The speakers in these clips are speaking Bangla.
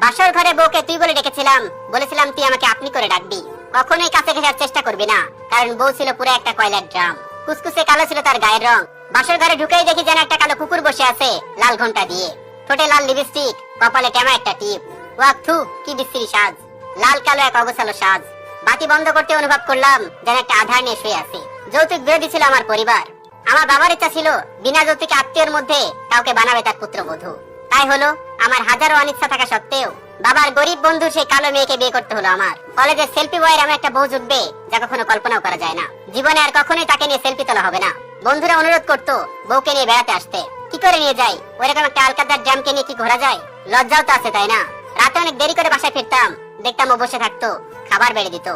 বাসর ঘরে বউকে তুই বলে ডেকেছিলাম। বলেছিলাম, তুই আমাকে আপনি করে ডাকবি। কখনোই কাছে ঘেসার চেষ্টা করবি না। কারণ বউ ছিল পুরো একটা কয়লার ড্রাম। কুসকুসে কালো ছিল তার গায়ের রং। বাসর ঘরে ঢুকেই দেখি যেন একটা কালো কুকুর বসে আছে লাল ঘণ্টা দিয়ে। ঠোঁটে লাল লিপস্টিক কপালে টেমা একটা টিপ। ওয়াক থু, কি বিশ্রী সাজ। লাল কালো এক অগোছালো সাজ। বাতি বন্ধ করতে অনুভব করলাম যেন একটা আধার নিয়ে শুয়ে আছি। যৌতুক বিরোধী ছিল আমার পরিবার। আমার বাবার ইচ্ছা ছিল, বিনা যৌতুকে আত্মীয়র মধ্যে কাউকে বানাবে তার পুত্রবধূ। তাই হলো আমার হাজারো অনিচ্ছা থাকা সত্ত্বেও বাবার গরিব বন্ধু সেই কালো মেয়েকে বিয়ে করতে হলো আমার। কলেজের সেলফি বয়ের এমন একটা বউ জুটবে যা কখনো কল্পনাও করা যায় না। জীবনে আর কখনোই তাকে নিয়ে সেলফি তোলা হবে না। বন্ধুরা অনুরোধ করতো বউকে নিয়ে বেড়াতে আসতে। কি করে নিয়ে যাই? ওরকম একটা আলকাতার ড্রামকে নিয়ে কি ঘোরা যায়? লজ্জাও তো আছে, তাই না? রাতে অনেক দেরি করে বাসায় ফিরতাম। দেখতাম ও বসে থাকতো, খাবার বেড়ে দিত।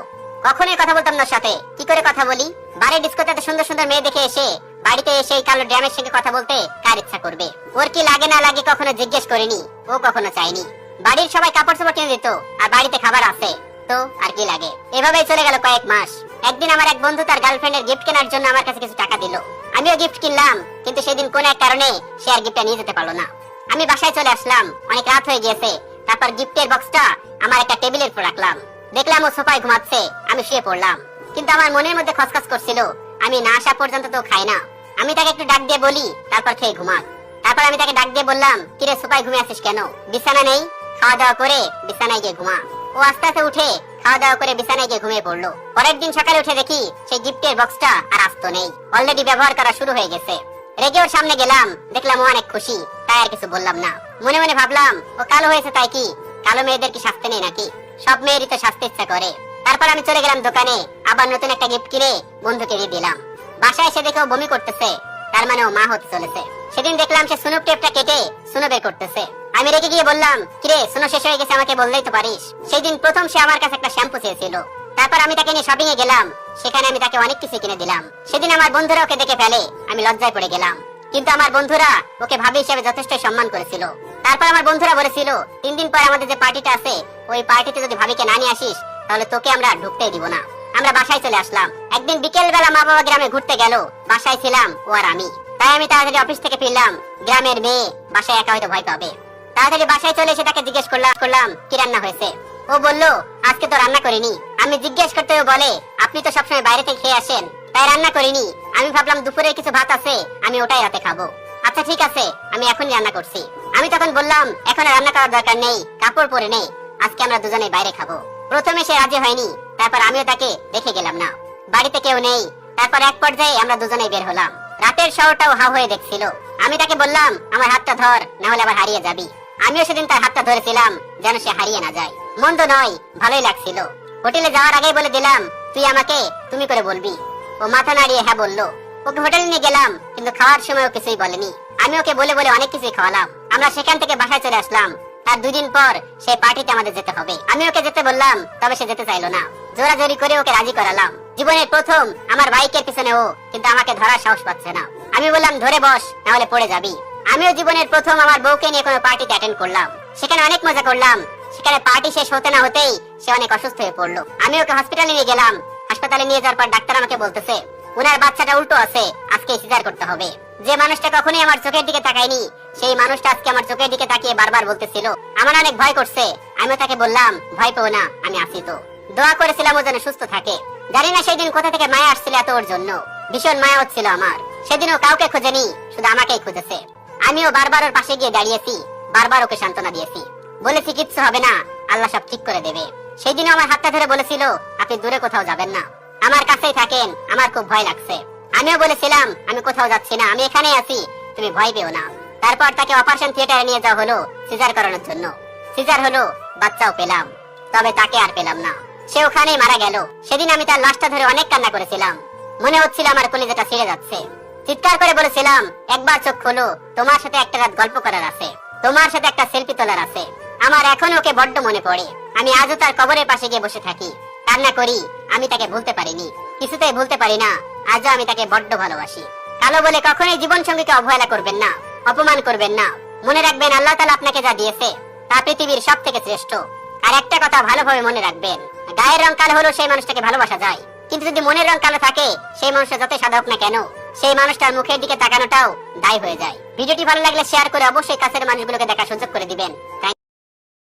কখনোই কথা বলতাম না সাথে। কি করে কথা বলি? বাড়ির ডিস্কোতে সুন্দর সুন্দর মেয়ে দেখে এসে বাড়িতে এসে কালো ড্রামের সঙ্গে কথা বলতে কার ইচ্ছা করবে? ওর কি লাগে না লাগে কখনো জিজ্ঞেস করিনি, ও কখনো চাইনি বাড়ির সবাই কাপড় চোপড় কিনে দিত, আর বাড়িতে খাবার আছে, তো আর কি লাগে? এভাবেই চলে গেল কয়েক মাস। একদিন আমার এক বন্ধু তার গার্লফ্রেন্ডের গিফট কেনার জন্য আমার কাছে কিছু টাকা দিল। আমিও গিফট কিনলাম, কিন্তু সেদিন কোন এক কারণে সে আর গিফটটা নিয়ে যেতে পারল না। আমি বাসায় চলে আসলাম, অনেক রাত হয়ে গিয়েছে। তারপর গিফটের বক্সটা আমার একটা টেবিলের উপর রাখলাম। দেখলাম ও সোফায় ঘুমাচ্ছে, আমি শুয়ে পড়লাম। কিন্তু আমার মনের মধ্যে খসখস করছিল, আমি না আসা পর্যন্ত তো খাই না। আমি তাকে একটু ডাক দিয়ে বলি, তারপর খেয়ে ঘুমাক। তারপর আমি তাকে ডাক দিয়ে বললাম, কিরে সোফায় ঘুমিয়ে আছিস কেন? বিছানা নেই? খাওয়া দাওয়া করে বিছানায় গিয়ে ঘুমা। ও আস্তে আস্তে উঠে খাওয়া দাওয়া করে বিছানায় গিয়ে ঘুমিয়ে পড়ল। পরের দিন সকালে উঠে দেখি সেই গিফটের বক্সটা আর আসতো নেই। অলরেডি ব্যবহার করা শুরু হয়ে গেছে। রেগে ওর সামনে গেলাম, দেখলাম ও অনেক খুশি, তাই আর কিছু বললাম না। মনে মনে ভাবলাম, ও কালো হয়েছে তাই কি? কালো মেয়েদের কি শাস্তি নেই নাকি? সব মেয়েরই তো শাস্তি ইচ্ছা করে। তারপর আমি চলে গেলাম দোকানে, আবার নতুন একটা গিফট কিনে বন্ধুকে দিয়ে দিলাম। বাসায় এসে দেখে ও বমি করতেছে। তার মানে ও মা হতে চলেছে। সেদিন দেখলাম সে সুনুপ টেপটা কেটে সুনো বের করতেছে। আমি রেগে গিয়ে বললাম, কিরে, সুনো শেষ হয়ে গেছে, আমাকে বললেই তো পারিস। সেই দিন প্রথম সে আমার কাছে একটা শ্যাম্পু চেয়েছিল। তারপর আমি তাকে নিয়ে শপিং এ গেলাম। সেখানে আমি তাকে অনেক কিছু কিনে দিলাম। সেদিন আমার বন্ধুরা ওকে দেখে ফেলে। আমি লজ্জায় পড়ে গেলাম। কিন্তু আমার বন্ধুরা ওকে ভাবি হিসেবে যথেষ্ট সম্মান করেছিল। তারপর আমার বন্ধুরা বলেছিল, তিন দিন পর আমাদের যে পার্টিটা আছে, ওই পার্টিতে যদি ভাবিকে না নিয়ে আসিস, তাহলে তোকে আমরা ঢুকতেই দিব না। আমরা বাসায় চলে আসলাম। একদিন বিকেল বেলা মা বাবা গ্রামে ঘুরতে গেল। বাসায় ছিলাম ও আর আমি। তাই আমি তাড়াতাড়ি অফিস থেকে ফিরলাম। গ্রামের মেয়ে বাসায় একা হয়তো ভয় পাবে। তাড়াতাড়ি বাসায় চলে এসে তাকে জিজ্ঞেস করলাম করলাম, কি রান্না হয়েছে? ও বলল, আজকে তো রান্না করিনি। আমি জিজ্ঞেস করতে ও বলে, আপনি তো সবসময় বাইরে থেকে খেয়ে আসেন। তাই রান্না করিনি। আমি ভাবলাম দুপুরে কিছু ভাত আছে, আমি ওটাই রাতে খাব। আচ্ছা ঠিক আছে, আমি এখনই রান্না করছি। আমি তখন বললাম, এখন রান্না করার দরকার নেই, কাপড় পরে নেই আজকে আমরা দুজনে বাইরে খাব। প্রথমে সে রাজি হয়নি। তারপর আমিও তাকে দেখে গেলাম না। বাড়িতে কেউ নেই। তারপর এক পর্যায়ে আমরা দুজনেই বের হলাম। রাতের শহরটাও হা হয়ে দেখছিল। আমি তাকে বললাম, আমার হাতটা ধর না হলে আবার হারিয়ে যাবি। আমিও সেদিন তার হাতটা ধরেছিলাম, যেন সে হারিয়ে না যায়। মন্দ নয়, ভালোই লাগছিল। হোটেলে যাওয়ার আগেই বলে দিলাম, তুই আমাকে তুমি করে বলবি। ও মাথা নাড়িয়ে হ্যাঁ বলল। ওকে হোটেলে নিয়ে গেলাম, কিন্তু খাওয়ার সময় ও কিছুই বলেনি। আমি ওকে বলে বলে অনেক কিছুই খাওয়ালাম। আমরা সেখান থেকে বাসায় চলে আসলাম। তার দুদিন পর সেই পার্টিতে আমাদের যেতে হবে। আমি ওকে যেতে বললাম, তবে সে যেতে চাইলো না। জোরাজোরি করে ওকে রাজি করালাম। জীবনের প্রথম আমার বাইকের পিছনে ও, কিন্তু আমাকে ধরার সাহস পাচ্ছে না। আমি বললাম, ধরে বস না হলে পড়ে যাবি। আমিও জীবনের প্রথম আমার বউকে নিয়ে কোনো পার্টিতে অ্যাটেন্ড করলাম। সেখানে অনেক মজা করলাম। সেখানে পার্টি শেষ হতে না হতেই সে অনেক অসুস্থ হয়ে পড়ল। আমি ওকে হসপিটালে নিয়ে গেলাম। হাসপাতালে নিয়ে যাওয়ার পর ডাক্তার আমাকে বলতেছে, উনার বাচ্চাটা উল্টো আছে, আজকে সিজার করতে হবে। যে মানুষটা কখনোই আমার চোখের দিকে তাকায়নি সেই মানুষটা আজকে আমার চোখের দিকে তাকিয়ে বারবার বলতেছিল, আমার অনেক ভয় করছে। আমি তাকে বললাম, ভয় পেও না, আমি আছি তো। দোয়া করেছিলাম ও যেন সুস্থ থাকে। জানি না সেই দিন কোথা থেকে মায়া আসছিল এত ওর জন্য। ভীষণ মায়া হচ্ছিল আমার। সেদিনও কাউকে খোঁজেনি, শুধু আমাকেই খুঁজেছে। আমিও বারবার ওর পাশে গিয়ে দাঁড়িয়েছি, বারবার ওকে সান্ত্বনা দিয়েছি। বলেছি, কিচ্ছু হবে না, আল্লাহ সব ঠিক করে দেবে। সেই দিনও আমার হাতটা ধরে বলেছিল, আপনি দূরে কোথাও যাবেন না। আমার কাছেই থাকেন, আমার খুব ভয় লাগছে। আমিও বলেছিলাম, আমি কোথাও যাচ্ছি না, আমি এখানেই আছি, তুমি ভয় পেও না। তারপর তাকে অপারেশন থিয়েটারে নিয়ে যাওয়া হলো সিজার করানোর জন্য। সিজার হলো, বাচ্চাও পেলাম, তবে তাকে আর পেলাম না। সে ওখানেই মারা গেল। সেদিন আমি তার লাশটা ধরে অনেক কান্না করেছিলাম। মনে হচ্ছিল আমার কলিজাটা ছিঁড়ে যাচ্ছে। চিৎকার করে বলেছিলাম, একবার চোখ খোলো, তোমার সাথে একটা রাত গল্প করার আছে। তোমার সাথে একটা সেলফি তোলার আছে। আমার এখন ওকে বড্ড মনে পড়ে। আমি আজও তার কবরের পাশে গিয়ে বসে থাকি। কান্না করি, আমি তাকে ভুলতে পারিনি। কিছুতেই ভুলতে পারি না। আজও আমি তাকে বড্ড ভালোবাসি। কালো বলে কখনোই জীবন সঙ্গীকে অবহেলা করবেন না। অপমান করবেন না। মনে রাখবেন আল্লাহ তালা আপনাকে যা দিয়েছে, তা পৃথিবীর সব থেকে শ্রেষ্ঠ। আর একটা কথা ভালোভাবে মনে রাখবেন, গায়ের রং কালো হলেও সেই মানুষটাকে ভালোবাসা যায়। কিন্তু যদি মনের রং কালো থাকে, সেই মানুষটা যতই সাদা হোক না কেন, সেই মানুষটার মুখের দিকে তাকানোটাও দায় হয়ে যায়। ভিডিওটি ভালো লাগলে শেয়ার করে অবশ্যই কাছের মানুষগুলোকে দেখার সুযোগ করে দিবেন।